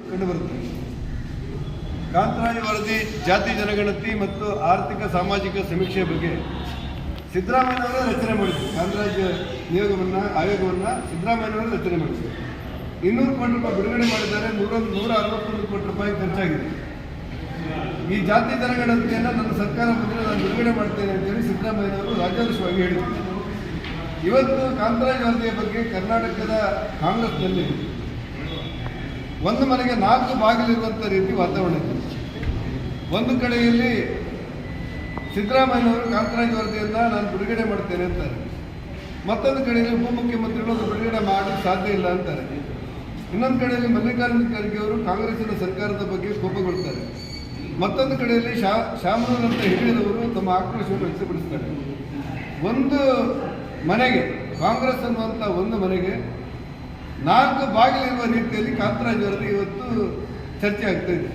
ಕಂಡುಬರುತ್ತದೆ. ಕಾಂತರಾಯ ವರದಿ ಜಾತಿ ಜನಗಣತಿ ಮತ್ತು ಆರ್ಥಿಕ ಸಾಮಾಜಿಕ ಸಮೀಕ್ಷೆ ಬಗ್ಗೆ ಸಿದ್ದರಾಮಯ್ಯನವರೇ ರಚನೆ ಮಾಡಿದ್ರು. ಕಾಂತರಾಜ್ ನಿಯೋಗವನ್ನು, ಆಯೋಗವನ್ನು ಸಿದ್ದರಾಮಯ್ಯನವರೇ ರಚನೆ ಮಾಡಿದ್ರು. ಇನ್ನೂರು ಕೋಟಿ ರೂಪಾಯಿ ಬಿಡುಗಡೆ ಮಾಡಿದ್ದಾರೆ, ನೂರ ನೂರ ಅರವತ್ತೊಂದು ಕೋಟಿ ರೂಪಾಯಿ ಖರ್ಚಾಗಿದೆ. ಈ ಜಾತಿ ಜನಗಣತಿಯನ್ನು ನನ್ನ ಸರ್ಕಾರ ಬಂದರೆ ನಾನು ಬಿಡುಗಡೆ ಮಾಡ್ತೇನೆ ಅಂತೇಳಿ ಸಿದ್ದರಾಮಯ್ಯನವರು ರಾಜ್ಯಾದೇಶವಾಗಿ ಹೇಳಿದರು. ಇವತ್ತು ಕಾಂತರಾಜ್ ವರದಿಯ ಬಗ್ಗೆ ಕರ್ನಾಟಕದ ಕಾಂಗ್ರೆಸ್ನಲ್ಲಿ ಒಂದು ಮನೆಗೆ ನಾಲ್ಕು ಬಾಗಿಲಿರುವಂಥ ರೀತಿ ವಾತಾವರಣ ಒಂದು ಕಡೆಯಲ್ಲಿ ಸಿದ್ದರಾಮಯ್ಯನವರು ಕಾಂತರಾಜ್ ವರದಿಯನ್ನು ನಾನು ಬಿಡುಗಡೆ ಮಾಡ್ತೇನೆ ಅಂತಾರೆ. ಮತ್ತೊಂದು ಕಡೆಯಲ್ಲಿ ಉಪಮುಖ್ಯಮಂತ್ರಿಗಳು ಅದು ಬಿಡುಗಡೆ ಮಾಡಲು ಸಾಧ್ಯ ಇಲ್ಲ ಅಂತಾರೆ. ಇನ್ನೊಂದು ಕಡೆಯಲ್ಲಿ ಮಲ್ಲಿಕಾರ್ಜುನ ಖರ್ಗೆ ಅವರು ಕಾಂಗ್ರೆಸ್ಸಿನ ಸರ್ಕಾರದ ಬಗ್ಗೆ ಕೋಪಗೊಳ್ತಾರೆ. ಮತ್ತೊಂದು ಕಡೆಯಲ್ಲಿ ಶಾ ಶಾಮನೂರ್ ಅಂತ ಹಿರಿಯದವರು ತಮ್ಮ ಆಕ್ರೋಶವನ್ನು ವ್ಯಕ್ತಪಡಿಸ್ತಾರೆ. ಒಂದು ಮನೆಗೆ, ಕಾಂಗ್ರೆಸ್ ಅನ್ನುವಂಥ ಒಂದು ಮನೆಗೆ ನಾಲ್ಕು ಬಾಗಿಲಿರುವ ರೀತಿಯಲ್ಲಿ ಕಾಂತರಾಜ್ ಅವರಲ್ಲಿ ಇವತ್ತು ಚರ್ಚೆ ಆಗ್ತಾ ಇದೆ.